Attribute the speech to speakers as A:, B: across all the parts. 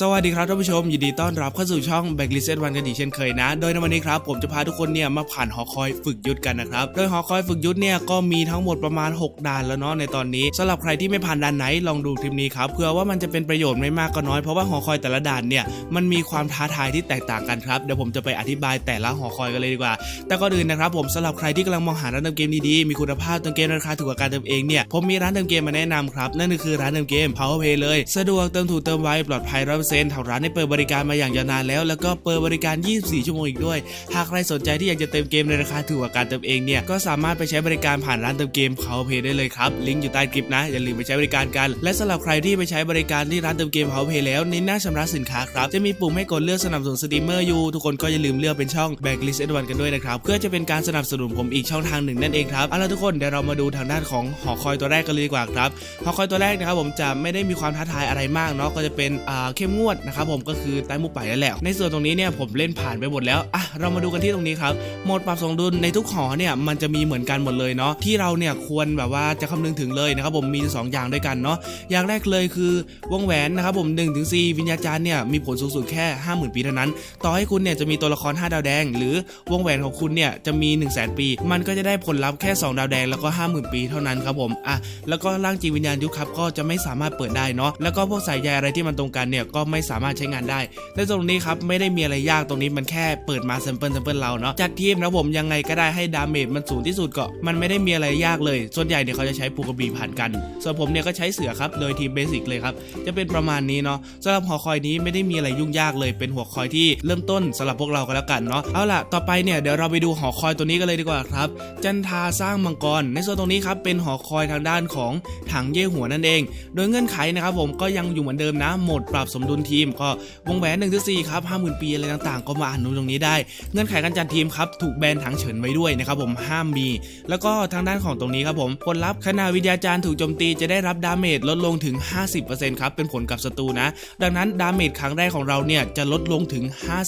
A: สวัสดีครับท่านผู้ชม ยินดีต้อนรับเข้าสู่ช่อง b a c k l i s t วันกันอีกเช่นเคยนะ โดยในวันนี้ครับผมจะพาทุกคนเนี่ยมาผ่านหอคอยฝึกยุทธกันนะครับ โดยหอคอยฝึกยุทธเนี่ยก็มีทั้งหมดประมาณ 6ด่านแล้วเนาะในตอนนี้สำหรับใครที่ไม่ผ่านด่านไหนลองดูคลิปนี้ครับเพื่อว่ามันจะเป็นประโยชน์ไม่มากก็น้อยเพราะว่าหอคอยแต่ละด่านเนี่ยมันมีความท้าทายที่แตกต่างกันครับเดี๋ยวผมจะไปอธิบายแต่ละหอคอยกันเลยดีกว่า แต่ก่อนอื่นนะครับผมสำหรับใครที่กำลังมองหาร้านเติมเกมดีๆมีคุณภาพเติมเกมราคาถูกกว่าการเติมเองเนี่ยผมมีร้านเติมเกมมาแนะนำครับนั่นคือร้านเติมเกม Powerpay เลย สะดวกเติมถูกเติมไวปลอดภัย100%ทางร้านได้เปิดบริการมาอย่างยาวนานแล้ว แล้วก็เปิดบริการ 24 ชั่วโมงอีกด้วย หากใครสนใจที่อยากจะเติมเกมในราคาถูกกว่าการเติมเองเนี่ย ก็สามารถไปใช้บริการผ่านร้านเติมเกม Powerpay ได้เลยครับ ลิงก์อยู่ใต้คลิปนะ อย่าลืมไปใช้บริการกัน และสำหรับใครที่ไปใช้บริการที่ร้านเติมเกม Powerpay แล้วในหน้าชำระสินค้าครับ จะมีปุ่มให้กดเลือกสนับสนุนสตรีมเมอร์อยู่ ทุกคนก็อย่าลืมเลือกเป็นช่อง Backlist 1กันด้วยนะครับ เพื่อจะเป็นการสนับสนุนผมอีกช่องทางหนึ่งนั่นเองครับเอาละทุกคนเดี๋ยวเรามาดูทางด้านของหอคอยตัวแรกกันเลยดีกว่าครับหอคอยตัวแรกนะครับผมจะไม่ได้มีความท้าทายอะไรมากเนาะก็จะเป็นเข้มงวดนะครับผมก็คือใต้หมุไปนั่นแหละในส่วนตรงนี้เนี่ยผมเล่นผ่านไปหมดแล้วอะเรามาดูกันที่ตรงนี้ครับโหมดปรับสมดุลในทุกหอเนี่ยมันจะมีเหมือนกันหมดเลยเนาะที่เราเนี่ยควรแบบว่าจะคำนึงถึงเลยนะครับผมมีสองอย่างด้วยกันเนาะอย่างแรกเลยคือวงแหวนนะครับผม1นถึงสวิญญาจารย์เนี่ยมีผลสูงสุดแค่ 50,000 ปีเท่านั้น ต่อให้คุณเนี่ยจะมีตัวละคร 5 ดาวแดง หรือวงแหวนของคุณเนี่ยจะมี 1 0 0 0 0แปี มันก็จะได้ผลลัพธ์แค่ 2 ดาวแดงแล้วก็ 50,000 ปีเท่านั้นครับผมอะแล้วก็ร่างจิตวิญญาณยุคครับก็จะไม่สามารถเปิดได้เนาะแล้วก็พวกสายใยอะไรที่มันตรงกันเนี่ยก็ไม่สามารถใช้งานได้ในตรงนี้ครับไม่ได้มีอะไรยากตรงนี้มันแค่เปิดมาแซมเปิลแซมเปิลเราเนาะจัดทีมนะผมยังไงก็ได้ให้ดาเมจมันสูงที่สุดก็มันไม่ได้มีอะไรยากเลย ส่วนใหญ่เนี่ยเขาจะใช้ปูกระบี่ผ่านกัน ส่วนผมเนี่ยก็ใช้เสือครับโดยทีมเบสิกเลยครับจะเป็นประมาณนี้เนาะสำหรับหอคอยนี้ไม่ได้มีอะไรยุ่งยากเลยเป็นหัวคอยที่เริ่มต้นสำหรับพวกเราก็แล้วกันเนาะเอาล่ะต่อไปเนี่ยเดี๋ยวเราไปดูหอคอยตัวนี้กันเลยดีกว่าครับ จันทาสร้างมังกร ในส่วนตรงนี้ครับเป็นหอคอยทางด้านของถังเย่หัวนั่นเอง โดยเงื่อนไขนะครับผมก็ยังอยู่เหมือนเดิมนะโหมดปรับสมดุลทีมก็วงแหวน1นถึงสครับห้าหมื่นปีอะไรต่างๆ ก็มาอ่านดูตรงนี้ได้ เงื่อนไขการจัดทีมครับถูกแบนถังเฉินไว้ด้วยนะครับผมห้ามมี แล้วก็ทางด้านของตรงนี้ครับผมผลลัพธ์ขณะวิทยาจารย์ถูกโจมตีจะได้รับดาเมจลดลงถึง 50%ครับเป็นผลกับศัตรูนะ ดังนั้นดาเมจครั้งแรกของเราเนี่ยจะลดลงถึง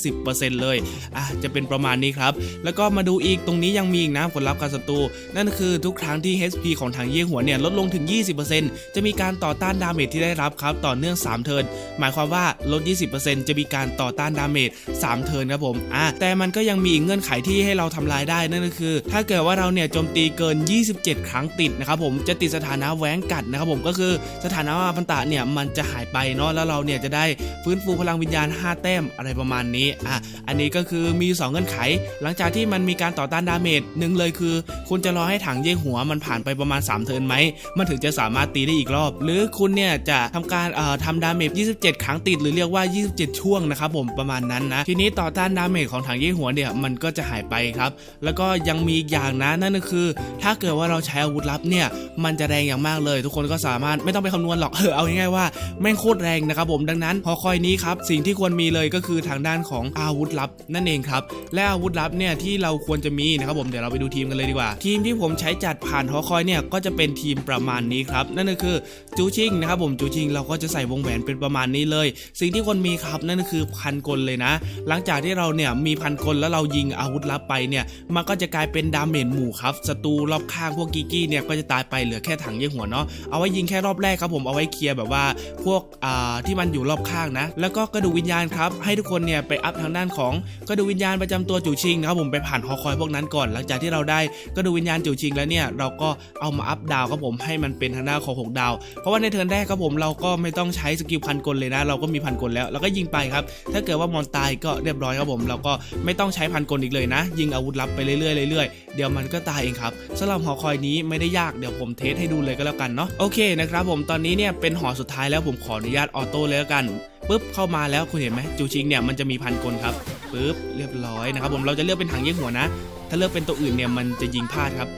A: 50%เลยอะจะเป็นประมาณนี้ครับแล้วก็มาดูอีกตรงนี้ยังมีอีกนะผลลัพธ์กับศัตรูนั่นคือทุกครั้งที่ HP ของทางเยี่ยหัวเนี่ยลดลงถึง 20%จะมีการต่อต้านดาเมจที่ได้รับครับต่อเนื่อง 3 เทิร์นหมายความว่าลด 20%จะมีการต่อต้านดาเมจ3เทิร์นครับผมอะแต่มันก็ยังมีอีกเงื่อนไขที่ให้เราทำลายได้นั่นก็คือ ถ้าเกิดว่าเราเนี่ยโจมตีเกิน 27 ครั้งติดนะครับผมจะติดสถานะแหวงกัดนะครับผมก็คือสถานะอาพันตะเนี่ยมันจะหายไปเนาะแล้วเราเนี่ยจะได้ฟื้นฟูพลังวิญญาณ 5 แต้มอะไรประมาณนี้อะอันนี้ก็คือมีอยู่สองเงื่อนไข หลังจากที่มันมีการต่อต้านดาเมจหนึ่งเลยคือ คุณจะรอให้ถังเย่หัวมันผ่านไปประมาณ 3 เทิร์นไหมมันถึงจะสามารถตีได้อีกรอบ หรือคุณเนี่ยจะทำการเอ่อทำดาเมจ 27 ครั้งติดหรือเรียกว่า 27 ช่วงนะครับผมประมาณนั้นนะ ทีนี้ต่อต้านดาเมจของถังเย่หัวเนี่ยมันก็จะหายไปครับ แล้วก็ยังมีอีกอย่างนะนั่นก็คือ ถ้าเกิดว่าเราใช้อาวุธลับเนี่ยมันจะแรงอย่างมากเลย ทุกคนก็สามารถไม่ต้องไปคำนวณหรอกเออเอาง่ายๆว่าแม่งโคตรแรงนะครับผมดังนั้นหอคอยนี้ครับสิ่งที่ควรมีเลยก็คือทางด้านของอาวุธลับนั่นเองครับและอาวุธลับเนี่ยที่เราควรจะมีนะครับผมเดี๋ยวเราไปดูทีมกันเลยดีกว่า ทีมที่ผมใช้จัดผ่านหอคอยเนี่ยก็จะเป็นทีมประมาณนี้ครับนั่นก็คือจูชิงนะครับผมจูชิงเราก็จะใส่วงแหวนเป็นประมาณนี้เลยสิ่งที่ควรมีครับนั่นคือพันกลเลยนะ หลังจากที่เราเนี่ยมีพันกลแล้วเรายิงอาวุธลับไปเนี่ยมันก็จะกลายเป็นดาเมจหมู่ครับศัตรูรอบข้างพวกกิกกี้เนี่ยก็จะตายไปเหลือแค่ถังเยี่ยหัวเนาะเอาไว้ยิงแค่รอบแรกครับผมเอาไว้เคลียร์แบบว่าพวกอ่าที่มันอยู่รอบข้างนะ แล้วก็กระดูกวิญญาณครับให้ทุกคนเนี่ยไปอัพทางด้านของกระดูกวิญญาณประจำตัวจูชิงนะครับผมไปผ่านหอคอยพวกนั้นก่อน หลังจากที่เราได้กระดูกวิญญาณจูชิงแล้วเนี่ยเราก็เอามาอัพดาวครับผมให้มันเป็นทางด้านของหกดาว เพราะว่าในเทิร์นแรกครับผมเราก็ไม่ต้องใช้สกิลพันกลเลยนะเราราก็มีพันกลแล้วเราก็ยิงไปครับ ถ้าเกิดว่ามอนตายก็เรียบร้อยครับผม เราก็ไม่ต้องใช้พันกลอีกเลยนะ ยิงอาวุธลับไปเรื่อยๆเรื่อยๆเดี๋ยวมันก็ตายเองครับสำหรับหอคอยนี้ไม่ได้ยากเดี๋ยวผมเทสให้ดูเลยก็แล้วกันเนาะโอเคนะครับผมตอนนี้เนี่ยเป็นหอสุดท้ายแล้วผมขออนุญาตออโต้เลยแล้วกันปุ๊บเข้ามาแล้วคุณเห็นไหมจูชิงเนี่ยมันจะมีพันกลครับปุ๊บเรียบร้อยนะครับผมเราจะเลือกเป็นถังเยี่ยหัวนะ ถ้าเลือกเป็นตัวอื่นเนี่ยมันจะยิงพลาดครับ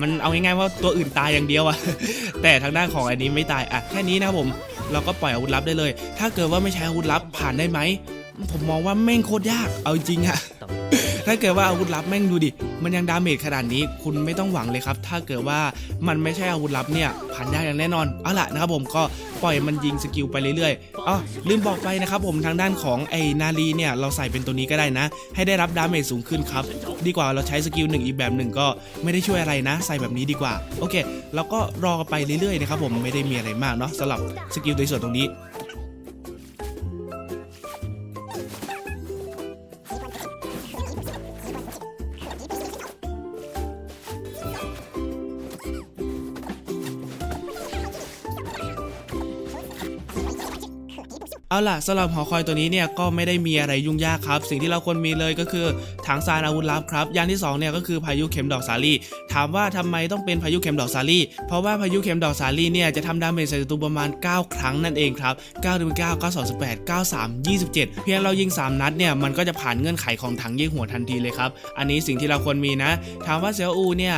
A: มันเอาง่ายๆว่าตัวอื่นตายอย่างเดียวอะแต่ทางด้านของอันนี้ไม่ตายอะแค่นี้นะครับผม เราก็ปล่อยอาวุธลับได้เลย ถ้าเกิดว่าไม่ใช้อาวุธลับผ่านได้ไหม ผมมองว่าแม่งโคตรยาก เอาจริงอะ ถ้าเกิดว่าอาวุธลับแม่งดูดิ มันยังดาเมจขนาดนี้ คุณไม่ต้องหวังเลยครับ ถ้าเกิดว่ามันไม่ใช่อาวุธลับเนี่ยผ่านยากอย่างแน่นอน เอาล่ะนะครับผมก็ปล่อยมันยิงสกิลไปเรื่อยๆอ๋อลืมบอกไปนะครับผมทางด้านของไอ้นาลีเนี่ยเราใส่เป็นตัวนี้ก็ได้นะ ให้ได้รับดาเมจสูงขึ้นครับ ดีกว่าเราใช้สกิลหนึ่งอีกแบบหนึ่งก็ไม่ได้ช่วยอะไรนะ ใส่แบบนี้ดีกว่า โอเค เราก็รอไปเรื่อยๆนะครับผมไม่ได้มีอะไรมากเนาะสำหรับสกิลในส่วนตรงนี้ เอาล่ะสำหรับหอคอยตัวนี้เนี่ยก็ไม่ได้มีอะไรยุ่งยากครับ สิ่งที่เราควรมีเลยก็คือถังซานอาวุธลับครับอย่างที่สองเนี่ยก็คือพายุเข็มดอกสาลี่ ถามว่าทำไมต้องเป็นพายุเข็มดอกสาลี่ เพราะว่าพายุเข็มดอกสาลี่เนี่ยจะทำดาเมจใส่ศัตรูประมาณ 9 ครั้งนั่นเองครับ9 1 9 9 2 18 9 3 27 เพียงเรายิง 3 นัดเนี่ยมันก็จะผ่านเงื่อนไขของถังยิงหัวทันทีเลยครับ อันนี้สิ่งที่เราควรมีนะ ถามว่าเซลอูเนี่ย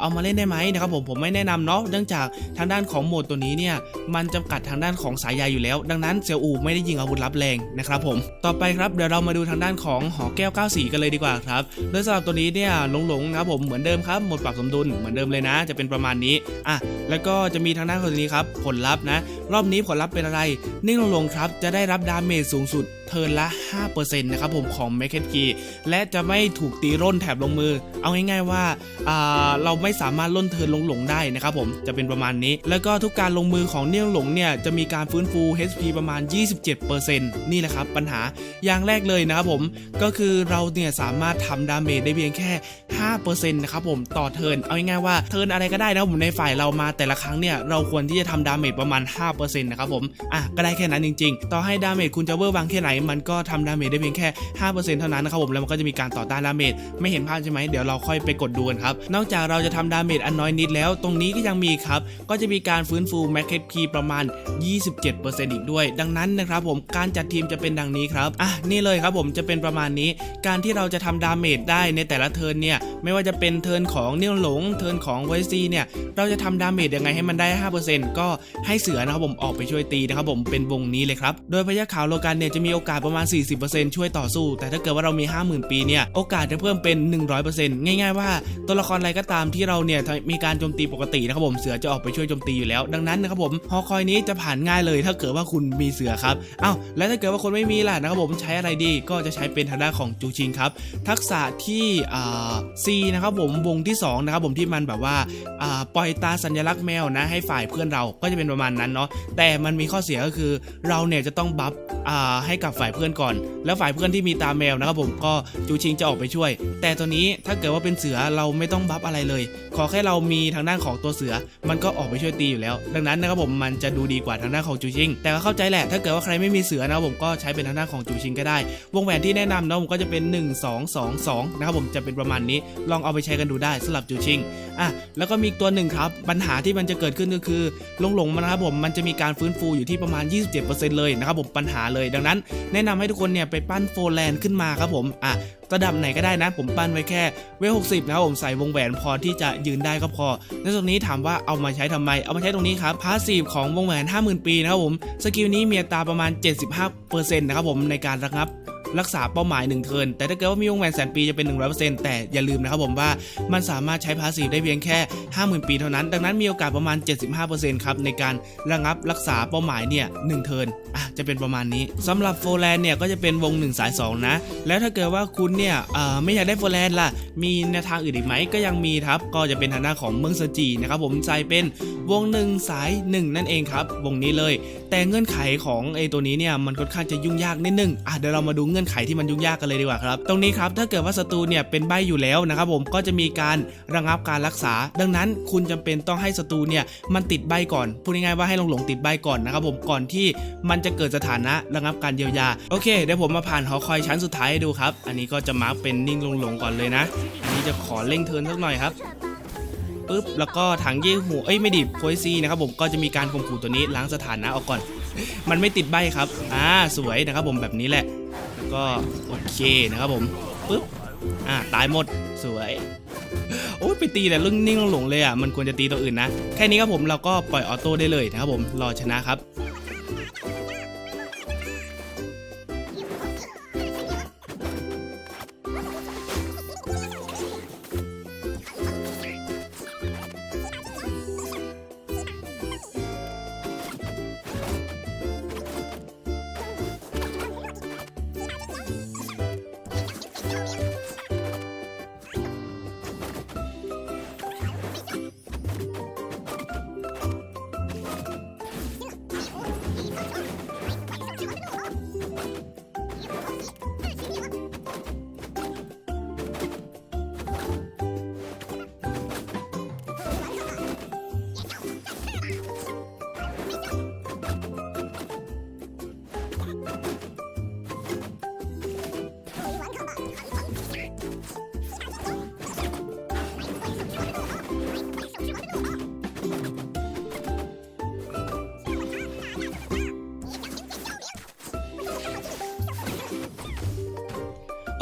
A: เอามาเล่นได้ไหมนะครับผมผมไม่แนะนำเนาะเนื่องจากทางด้านของโหมดตัวนี้เนี่ยมันจำกัดทางด้านของสายใยอยู่แล้ว ดังนั้นเซลอูไม่ได้ยิงอาวุธลับแรงนะครับผมต่อไปครับเดี๋ยวเรามาดูทางด้านของหอแก้ว9สีกันเลยดีกว่าครับโดยสำหรับตัวนี้เนี่ยหลงๆนะครับผมเหมือนเดิมครับหมดปรับสมดุลเหมือนเดิมเลยนะ จะเป็นประมาณนี้อะแล้วก็จะมีทางด้านคนนี้ครับผลลัพธ์นะ รอบนี้ผลลัพธ์เป็นอะไร นิ่งลงครับจะได้รับดาเมจสูงสุด เทิร์นละ 5%นะครับผมของ m a k e t Key และจะไม่ถูกตีร่นแถบลงมือ เอาง่ายๆว่าาเราไม่สามารถล่นเทิร์นลงหลงได้นะครับผมจะเป็นประมาณนี้ แล้วก็ทุกการลงมือของเนิ่งหลงเนี่ยจะมีการฟื้นฟู HP ประมาณ 27%นี่แหละครับปัญหาอย่างแรกเลยนะครับผมก็คือเราเนี่ยสามารถทำดาเมจได้เพียงแค่ 5%นะครับผมต่อเทิร์นเอาง่ายๆว่าเทิร์นอะไรก็ได้นะครับผมในฝ่ายเรามาแต่ละครั้งเนี่ยเราควรที่จะทำดาเมจประมาณ 5%นะครับผมอะก็ได้แค่นั้นจริง ๆ ต่อให้ดาเมจคุณจะเวอร์บางแค่ไหนมันก็ทำดาเมจได้เพียงแค่ 5%เท่านั้นนะครับผมแล้วมันก็จะมีการต่อต้านดาเมจไม่เห็นภาพใช่ไหมเดี๋ยวเราค่อยไปกดดูกันครับนอกจากเราจะทำดาเมจอันน้อยนิดแล้ว ตรงนี้ก็ยังมีครับก็จะมีการฟื้นฟูแมคเคทคีประมาณ 27%อีกด้วย ดังนั้นนะครับผมการจัดทีมจะเป็นดังนี้ครับอะนี่เลยครับผมจะเป็นประมาณนี้ การที่เราจะทำดาเมจได้ในแต่ละเทิร์นเนี่ยไม่ว่าจะเป็นเทิร์นของเนียวหลงเทิร์นของไวซีเนี่ยเราจะทำดาเมจยังไงให้มันได้ 5%ก็ให้เสือนะครับผมออกไปช่วยตีนะครับผมเป็นวงนี้เลยครับโดยพยัคฆ์ขาวโลกันเนี่ยจะมีโอกาสประมาณ 40%ช่วยต่อสู้ แต่ถ้าเกิดว่าเรามี 50,000 ปีเนี่ยโอกาสจะเพิ่มเป็น 100%ง่ายๆว่าตัวละครอะไรก็ตามที่เราเนี่ยมีการโจมตีปกตินะครับผมเสือจะออกไปช่วยโจมตีอยู่แล้ว ดังนั้นนะครับผมฮอคอยนี้จะผ่านง่ายเลย ถ้าเกิดว่าคุณมีเสือครับอ้าวแล้วถ้าเกิดว่าคนไม่มีล่ะนะครับผมใช้อะไรดีก็จะใช้เป็นทางด้านของจูชิงครับทักษะที่อ่า C นะครับผมวงที่สองนะครับผมที่มันแบบว่าอ่าปล่อยตาสัญลักษณ์แมวนะให้ฝ่ายเพื่อนเราก็จะเป็นประมาณนั้นเนาะแต่มันมีข้อเสียก็คือเราเนี่ยจะต้องบัฟอ่าให้กับฝ่ายเพื่อนก่อน แล้วฝ่ายเพื่อนที่มีตาแมวนะครับผมก็จูชิงจะออกไปช่วย แต่ตัวนี้ถ้าเกิดว่าเป็นเสือเราไม่ต้องบัฟอะไรเลย ขอแค่เรามีทางด้านของตัวเสือ มันก็ออกไปช่วยตีอยู่แล้ว ดังนั้นนะครับผมมันจะดูดีกว่าทางด้านของจูชิง แต่ก็เข้าใจแหละถ้าเกิดว่าใครไม่มีเสือนะครับผมก็ใช้เป็นทางด้านของจูชิงก็ได้ วงแหวนที่แนะนำนะผมก็จะเป็น 1 2 2 2นะครับผมจะเป็นประมาณนี้ ลองเอาไปใช้กันดูได้สำหรับจูชิงอะแล้วก็มีอีกตัวหนึ่งครับปัญหาที่มันจะเกิดขึ้นก็คือหลงหลงมันนะครับผมมันจะมีการฟื้นฟูอยู่ที่ประมาณ 27%เลยนะครับผมปัญหาเลยดังนั้นแนะนำให้ทุกคนเนี่ยไปปั้นโฟร์แลนด์ขึ้นมาครับผมอะระดับไหนก็ได้นะ ผมปั้นไว้แค่เวล60นะครับผมใส่วงแหวนพอที่จะยืนได้ก็พอในตรงนี้ถามว่าเอามาใช้ทำไม เอามาใช้ตรงนี้ครับพาสซีฟของวงแหวน 50,000 ปีนะครับผมสกิลนี้มีอัตราประมาณ 75%นะครับผมในการระงับ รักษาเป้าหมาย1เทิร์นแต่ถ้าเกิดว่ามีวงแหวนแสนปีจะเป็น 100%แต่อย่าลืมนะครับผมว่ามันสามารถใช้พาสีได้เพียงแค่ 50,000 ปีเท่านั้น ดังนั้นมีโอกาสประมาณ 75%ครับในการระงับรักษาเป้าหมายเนี่ย1เทิร์นอะจะเป็นประมาณนี้สำหรับโฟร์แลนด์เนี่ยก็จะเป็นวง 1 สาย 2 นะ แล้วถ้าเกิดว่าคุณเนี่ยไม่อยากได้โฟร์แลนด์ล่ะ มีแนวทางอื่นอีกไหมก็ยังมีครับ ก็จะเป็นทางด้านของเมืองเซอร์จีนะครับผมใส่เป็นวง 1 สาย 1 นั่นเองครับ วงนี้เลย แต่เงื่อนไขของไอตัวนี้เนี่ยมันค่อนข้างจะยุ่งยากนิดนึงอะเดี๋ยวเรามาดูเงื่อนไขที่มันยุ่งยากกันเลยดีกว่าครับ ตรงนี้ครับถ้าเกิดว่าศัตรูเนี่ยเป็นใบอยู่แล้วนะครับผมก็จะมีการระงับการรักษา ดังนั้นคุณจำเป็นต้องให้ศัตรูเนี่ยมันติดใบก่อนพูดง่ายๆว่าให้หลงหลงๆติดใบก่อนนะครับผมก่อนที่มันจะเกิดสถานะระงับการเยียวยาโอเคเดี๋ยวผมมาผ่านหอคอยชั้นสุดท้ายให้ดูครับ อันนี้ก็จะมาร์กเป็นนิ่งลงหลงๆก่อนเลยนะอันนี้จะขอเร่งเทินสักหน่อยครับปุ๊บแล้วก็ถังเย่หูเอ้ยไม่ดิโพยซีนะครับผมก็จะมีการข่มขู่ตัวนี้ล้างสถานะออกก่อน มันไม่ติดใบครับ อ่าสวยนะครับผมแบบนี้แหละ ก็โอเคนะครับผมปุ๊บอ่าตายหมดสวยโอ้ยไปตีแต่ลึ่งนิ่งหลงเลยอะมันควรจะตีตัวอื่นนะ แค่นี้ครับผมเราก็ปล่อยออโต้ได้เลยนะครับผมรอชนะครับ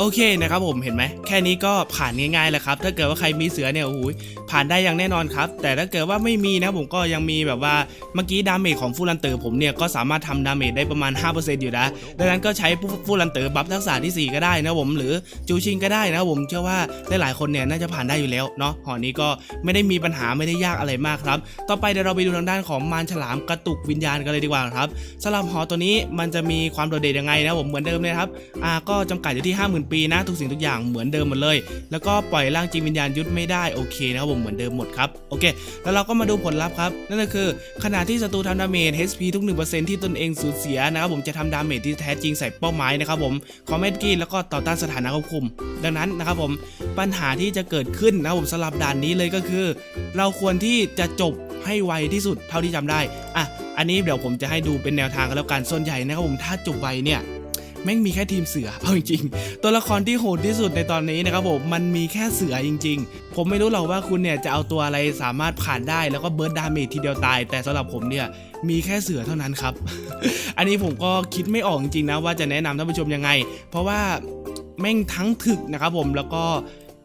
A: โอเคนะครับผมเห็นไหมแค่นี้ก็ผ่านง่ายๆแล้วครับ ถ้าเกิดว่าใครมีเสือเนี่ยโอ้โห ผ่านได้อย่างแน่นอนครับ แต่ถ้าเกิดว่าไม่มีนะผมก็ยังมีแบบว่าเมื่อกี้ดาเมจของฟูลันเตอร์ผมเนี่ยก็สามารถทำดาเมจได้ประมาณ 5%อยู่นะดังนั้นก็ใช้ฟูลันเตอร์บัฟทักษะทีสี่ 4 ก็ได้นะผมหรือจูชิงก็ได้นะผมเชื่อว่าหลายๆคนเนี่ยน่าจะผ่านได้อยู่แล้วเนาะหอนี้ก็ไม่ได้มีปัญหาไม่ได้ยากอะไรมากครับ ต่อไปเดี๋ยวเราไปดูทางด้านของมารฉลามกระตุกวิญญาณกันเลยดีกว่าครับสำหรับหอตัวนี้มันจะมีความโดดเด่นยังไงนะผมเหมือนเดิมเลยครับอ่าก็จำกัดอยู่ที่ 50,000 ปีนะทุกสิ่งทุกอย่างเหมือนเดิมหมดเลย แล้วก็ปล่อยร่างจิตวิญญาณยุทธไม่ได้โอเคนะครับผมเหมือนเดิมหมดครับโอเค แล้วเราก็มาดูผลลัพธ์ครับนั่นก็คือขณะที่ศัตรูทำดาเมจ HP ทุก 1%ที่ตนเองสูญเสียนะครับผมจะทำดาเมจที่แท้จริงใส่เป้าหมายนะครับผมคอมเมนต์กี้แล้วก็ต่อต้านสถานะควบคุม ดังนั้นนะครับผมปัญหาที่จะเกิดขึ้นนะครับผมสำหรับด่านนี้เลยก็คือ เราควรที่จะจบให้ไวที่สุดเท่าที่จำได้อะอันนี้เดี๋ยวผมจะให้ดูเป็นแนวทางกันแล้วกันส่วนใหญ่นะครับผมถ้าจบไวเนี่ย แม่งมีแค่ทีมเสือเอาจริงๆตัวละครที่โหดที่สุดในตอนนี้นะครับผมมันมีแค่เสือจริง ๆ ผมไม่รู้หรอกว่าคุณเนี่ยจะเอาตัวอะไรสามารถผ่านได้แล้วก็เบิร์ดดาเมจทีเดียวตาย แต่สำหรับผมเนี่ยมีแค่เสือเท่านั้นครับ อันนี้ผมก็คิดไม่ออกจริงๆนะว่าจะแนะนำท่านผู้ชมยังไง เพราะว่าแม่งทั้งถึกนะครับผมแล้วก็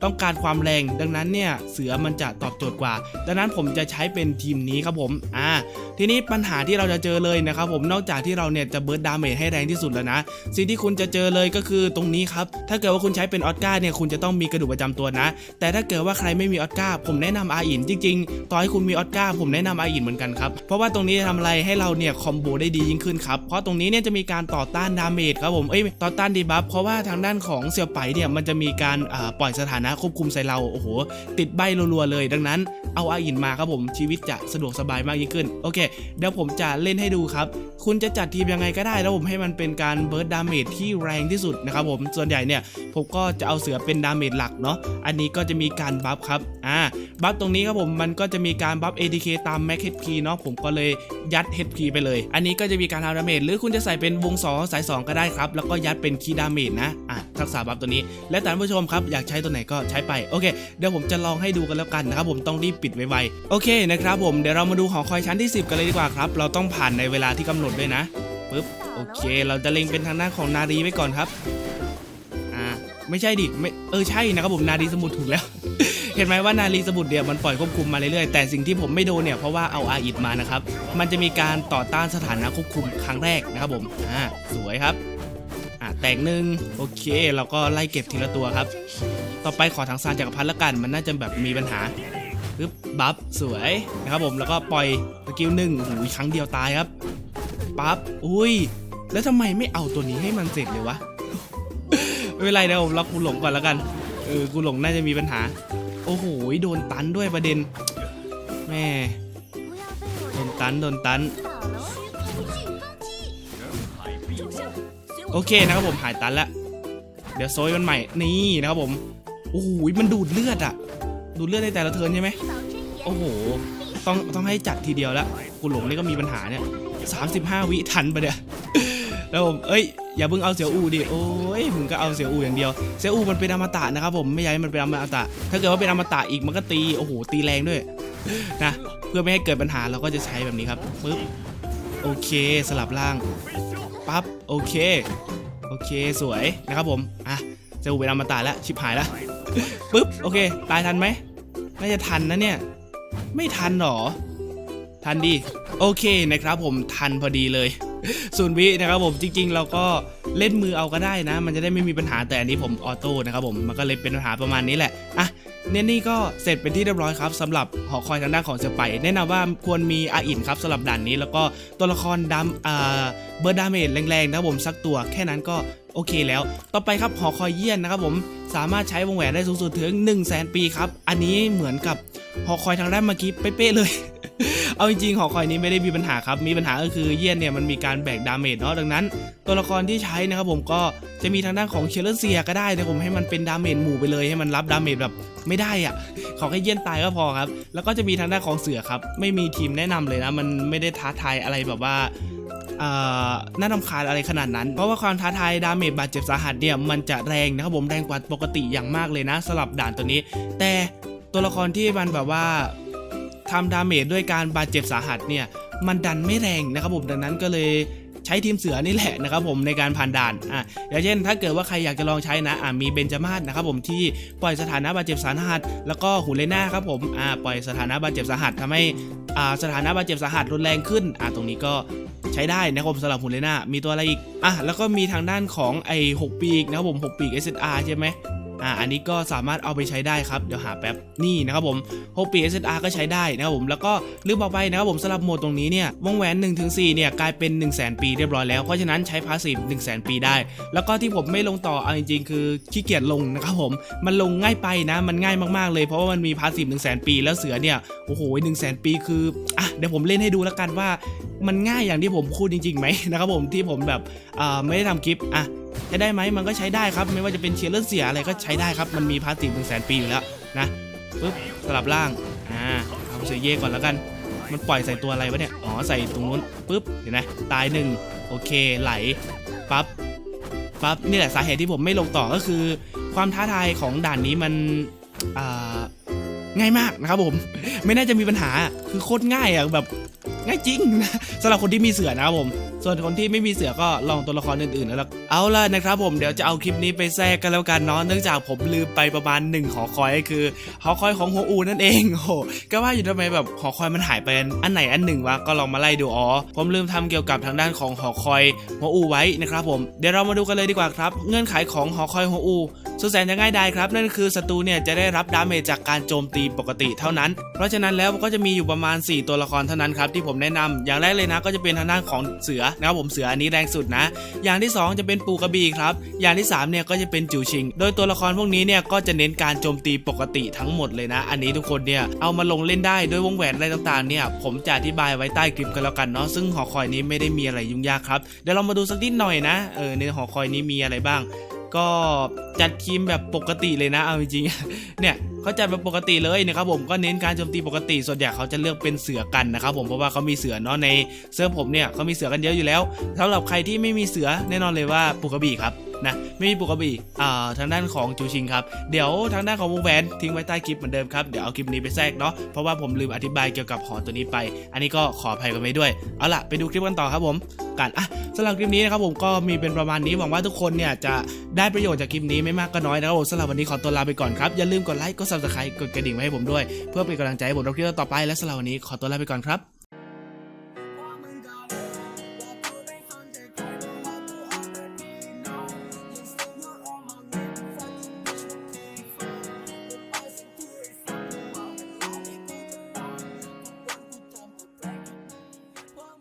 A: ต้องการความแรง ดังนั้นเนี่ยเสือมันจะตอบโจทย์กว่า ดังนั้นผมจะใช้เป็นทีมนี้ครับผมอ่าทีนี้ปัญหาที่เราจะเจอเลยนะครับผมนอกจากที่เราเนี่ยจะเบิร์ดดาเมจให้แรงที่สุดแล้วนะสิ่งที่คุณจะเจอเลยก็คือตรงนี้ครับถ้าเกิดว่าคุณใช้เป็นออสการ์เนี่ยคุณจะต้องมีกระดูกประจำตัวนะ แต่ถ้าเกิดว่าใครไม่มีออสการ์ผมแนะนำอาอินจริงๆต่อให้คุณมีออสการ์ผมแนะนำอาอินเหมือนกันครับเพราะว่าตรงนี้จะทำอะไรให้เราเนี่ยคอมโบได้ดียิ่งขึ้นครับเพราะตรงนี้เนี่ยจะมีการต่อต้านดาเมจครับผมเอ้ยต่อต้านดีบัฟเพราะว่าทางด้านของเสี่ยวไปเนี่ยมันจะมีการปล่อยสถานะควบคุมใส่เราโอ้โห ติดใบรัวๆเลย ดังนั้นเอาอาอินมาครับผมชีวิตจะสะดวกสบายมากยิ่งขึ้น โอเค เดี๋ยวผมจะเล่นให้ดูครับ คุณจะจัดทีมยังไงก็ได้แล้วผมให้มันเป็นการเบิร์ดดาเมจที่แรงที่สุดนะครับผมส่วนใหญ่เนี่ยผมก็จะเอาเสือเป็นดาเมจหลักเนาะอันนี้ก็จะมีการบัฟครับอ่าบัฟตรงนี้ครับผมมันก็จะมีการบัฟ ATK ตาม Max HP เนาะผมก็เลยยัด HP ไปเลย อันนี้ก็จะมีการทำดาเมจหรือคุณจะใส่เป็นวงสองสายสองก็ได้ครับแล้วก็ยัดเป็นคีดาเมจนะอะทักษะบัฟตัวนี้ และแต่ท่านผู้ชมครับอยากใช้ตัวไหนก็ใช้ไปโอเคเดี๋ยวผมจะลองให้ดูกันแล้วกันนะครับผมต้องรีบปิดไวๆโอเคนะครับผมเดี๋ยวเรามาดูหอคอยชั้นที่ 10 กันเลยดีกว่าครับเราต้องผ่านในเวลาที่กำหนดด้วยนะปึ๊บโอเค เราจะเล็งเป็นทางด้าของนารีไว้ก่อนครับอ่าไม่ใช่ดิไม่เออใช่นะครับผมนารีสมุทรถูกแล้วเห็นไหมว่านารีสมุทรเนี่ยมันปล่อยควบคุมมาเรื่อยๆแต่สิ่งที่ผมไม่โดนเนี่ยเพราะว่าเอาอาอิดมานะครับมันจะมีการต่อต้านสถานะควบคุมครั้งแรกนะครับผมอ่าสวยครับ แตกหนึ่งโอเค เราก็ไล่เก็บทีละตัวครับ ต่อไปขอทางซานจักรพรรดิละกันมันน่าจะแบบมีปัญหาปึ๊บบัฟสวยนะครับผมแล้วก็ปล่อยสกิลหนึ่งโอ้โหครั้งเดียวตายครับปั๊บอุ้ย แล้วทำไมไม่เอาตัวนี้ให้มันเสร็จเลยวะไม่เป็นไรเดี๋ยวผมล็อกกูหลงก่อนแล้วกันเออกูหลงน่าจะมีปัญหา โอ้โหโดนตันด้วยประเด็นแม่โดนตันโดนตัน โอเคนะครับผมหายตันแล้ว เดี๋ยวโซยมันใหม่นี่นะครับผมโอ้โหมันดูดเลือดอะดูดเลือดในแต่ละเทิร์นใช่ไหมโอ้โหต้องต้องให้จัดทีเดียวแล้วกูหลงนี่ก็มีปัญหาเนี่ย35วิทันปะเนี่ยแล้วผมเอ้ยอย่าเพิ่งเอาเสียวอูดิโอ้ยมึงก็เอาเสียวอูอย่างเดียวเสียวอูมันเป็นอมตะนะครับผมไม่อยากให้มันเป็นอมตะ ถ้าเกิดว่าเป็นอมตะอีกมันก็ตีโอ้โหตีแรงด้วยนะเพื่อไม่ให้เกิดปัญหาเราก็จะใช้แบบนี้ครับปึ๊บโอเคสลับล่าง ปั๊บโอเค โอเคสวยนะครับผม อะเสียวอูเป็นอมตะแล้วชิบหายแล้วปึ๊บโอเค ตายทันไหมน่าจะทันนะเนี่ย ไม่ทันหรอ ทันดีโอเคนะครับผมทันพอดีเลยศูนย์วินะครับผมจริง ๆ เราก็เล่นมือเอาก็ได้นะ มันจะได้ไม่มีปัญหาแต่อันนี้ผมออโต้นะครับผมมันก็เลยเป็นปัญหาประมาณนี้แหละอะ เนี่ยนี่ก็เสร็จเป็นที่เรียบร้อยครับสำหรับหอคอยทางด้านของเสือไป แนะนำว่าควรมีอาอินครับสำหรับด่านนี้ แล้วก็ตัวละครดำอ่าเบอร์ดาเมจแรงๆนะผมสักตัวแค่นั้นก็โอเคแล้ว ต่อไปครับหอคอยเยี่ยนนะครับผมสามารถใช้วงแหวนได้สูงสุดถึง 1 0 0 0 0แปีครับ อันนี้เหมือนกับ หอคอยทางด้านเมื่อกี้เป๊ะเลย เอาจริงๆหอคอยนี้ไม่ได้มีปัญหาครับ มีปัญหาก็คือเยี่ยนเนี่ยมันมีการแบกดาเมจเนาะดังนั้น ตัวละครที่ใช้นะครับผมก็จะมีทางด้านของเชลเลอร์เซียก็ได้แต่ผมให้มันเป็นดาเมจหมู่ไปเลยให้มันรับดาเมจแบบไม่ได้อะขอแค่เยี่ยนตายก็พอครับ แล้วก็จะมีทางด้านของเสือครับ ไม่มีทีมแนะนำเลยนะ มันไม่ได้ท้าทายอะไรแบบว่าน่ารำคาญอะไรขนาดนั้น เพราะว่าความท้าทายดาเมจบาดเจ็บสาหัสเนี่ยมันจะแรงนะครับผมแรงกว่าปกติอย่างมากเลยนะสำหรับด่านตัวนี้ แต่ ตัวละครที่มันแบบว่าทำดาเมจด้วยการบาดเจ็บสาหัสเนี่ยมันดันไม่แรงนะครับผมดังนั้นก็เลยใช้ทีมเสือนี่แหละนะครับผมในการผ่านด่านอะอย่างเช่นถ้าเกิดว่าใครอยากจะลองใช้นะอะมีเบนจามาศนะครับผมที่ปล่อยสถานะบาดเจ็บสาหัส แล้วก็หูเลน่าครับผมอ่าปล่อยสถานะบาดเจ็บสาหัสทำให้อ่าสถานะบาดเจ็บสาหัสรุนแรงขึ้นอ่าตรงนี้ก็ใช้ได้นะครับผมสำหรับหูเลน่ามีตัวอะไรอีกอะแล้วก็มีทางด้านของไอ้หกปีกนะครับผมหกปีก SSR ใช่ไหม อ่าอันนี้ก็สามารถเอาไปใช้ได้ครับ เดี๋ยวหาแป๊บนี่นะครับผมหกปี SSR ก็ใช้ได้นะครับผมแล้วก็ลืมบอกไปนะครับผมสำหรับโหมดตรงนี้เนี่ยวงแหวน1ถึง4เนี่ยกลายเป็น 1 0 0 0 0แปีเรียบร้อยแล้ว เพราะฉะนั้นใช้พาสซีฟ1 0 0 0 0 0 ปีได้ แล้วก็ที่ผมไม่ลงต่อเอาจริงๆคือขี้เกียจลงนะครับผมมันลงง่ายไปนะมันง่ายมากๆเลยเพราะว่ามันมีพาสซีฟ1 0 0 0 0 0 ปี แล้วเสือเนี่ยโอ้โห1 0 0 0 0 0 ปีคืออะเดี๋ยวผมเล่นให้ดูแล้วกันว่า มันง่ายอย่างที่ผมพูดจริงๆไหมนะครับผมที่ผมแบบไม่ได้ทำคลิปอะใช้ได้ไหมมันก็ใช้ได้ครับ ไม่ว่าจะเป็นเชียร์เลือดเสียอะไรก็ใช้ได้ครับ มันมีพาสซีฟ1 0 0 0 0 0ปีอยู่แล้วนะปึ๊บสลับล่างอ่าเอาเสือเย่ก่อนแล้วกัน มันปล่อยใส่ตัวอะไรวะเนี่ยอ๋อใส่ตรงนู้นปุ๊บเห็นไหมตายหนึ่งโอเคไหลปั๊บปั๊บนี่แหละสาเหตุที่ผมไม่ลงต่อก็คือ ความท้าทายของด่านนี้มันอ่า ง่ายมากนะครับผม ไม่น่าจะมีปัญหาคือโคตรง่ายอะแบบง่ายจริงนะสำหรับคนที่มีเสือนะครับผม ส่วนคนที่ไม่มีเสือก็ลองตัวละครอื่นๆแล้วละเอาล่ะนะครับผมเดี๋ยวจะเอาคลิปนี้ไปแทรกกันแล้วกันเนาะเนื่องจากผมลืมไปประมาณหนึ่งหอคอยก็คือหอคอยของหัวอูนั่นเองโอ้โหก็ว่าอยู่ทำไมแบบหอคอยมันหายไปอันไหนอันหนึ่งวะก็ลองมาไล่ดูอ๋อผมลืมทำเกี่ยวกับทางด้านของหอคอยหัวอูไว้นะครับผมเดี๋ยวเรามาดูกันเลยดีกว่าครับ เงื่อนไขของหอคอยหัวอูสุดแสนจะง่ายดายครับ นั่นคือศัตรูเนี่ยจะได้รับดาเมจจากการโจมตีปกติเท่านั้น เพราะฉะนั้นแล้วก็จะมีอยู่ประมาณ 4 ตัวละครเท่านั้นครับที่ผมแนะนำอย่างแรกเลยนะก็จะเป็นทางด้านของเสือนะครับผมเสืออันนี้แรงสุดนะ อย่างที่ 2 จะเป็นปูกระบี่ครับ อย่างที่3เนี่ยก็จะเป็นจิวชิง โดยตัวละครพวกนี้เนี่ยก็จะเน้นการโจมตีปกติทั้งหมดเลยนะ อันนี้ทุกคนเนี่ยเอามาลงเล่นได้ด้วยวงแหวนอะไรต่างๆเนี่ยผมจะอธิบายไว้ใต้คลิปกันแล้วกันเนาะซึ่งหอคอยนี้ไม่ได้มีอะไรยุ่งยากครับเดี๋ยวเรามาดูสักนิดหน่อยนะเออในหอคอยนี้มีอะไรบ้าง ก็จัดทีมแบบปกติเลยนะเอาจริงๆเนี่ยเขาจัดแบบปกติเลยนะครับผมก็เน้นการโจมตีปกติ ส่วนใหญ่เขาจะเลือกเป็นเสือกันนะครับผมเพราะว่าเขามีเสือเนาะในเสื้อผมเนี่ยเขามีเสือกันเยอะอยู่แล้วสำหรับใครที่ไม่มีเสือแน่นอนเลยว่าปุกะบีครับ นะไม่มีปุกบีอ่าทางด้านของจูชิงครับเดี๋ยวทางด้านของวงแหวนทิ้งไว้ใต้คลิปเหมือนเดิมครับเดี๋ยวเอาคลิปนี้ไปแทรกเนาะเพราะว่าผมลืมอธิบายเกี่ยวกับหอตัวนี้ไป อันนี้ก็ขออภัยกันไว้ด้วยเอาล่ะไปดูคลิปกันต่อครับผมกันอะสำหรับคลิปนี้นะครับผมก็มีเป็นประมาณนี้หวังว่าทุกคนเนี่ยจะได้ประโยชน์จากคลิปนี้ไม่มากก็น้อยนะครับผมสำหรับวันนี้ขอตัวลาไปก่อนครับอย่าลืมกดไลค์กด subscribe กดกระดิ่งไว้ให้ผมด้วย เพื่อเป็นกำลังใจให้ผมทำคลิปต่อไปและสำหรับวันนี้ขอตัวลาไปก่อนครับ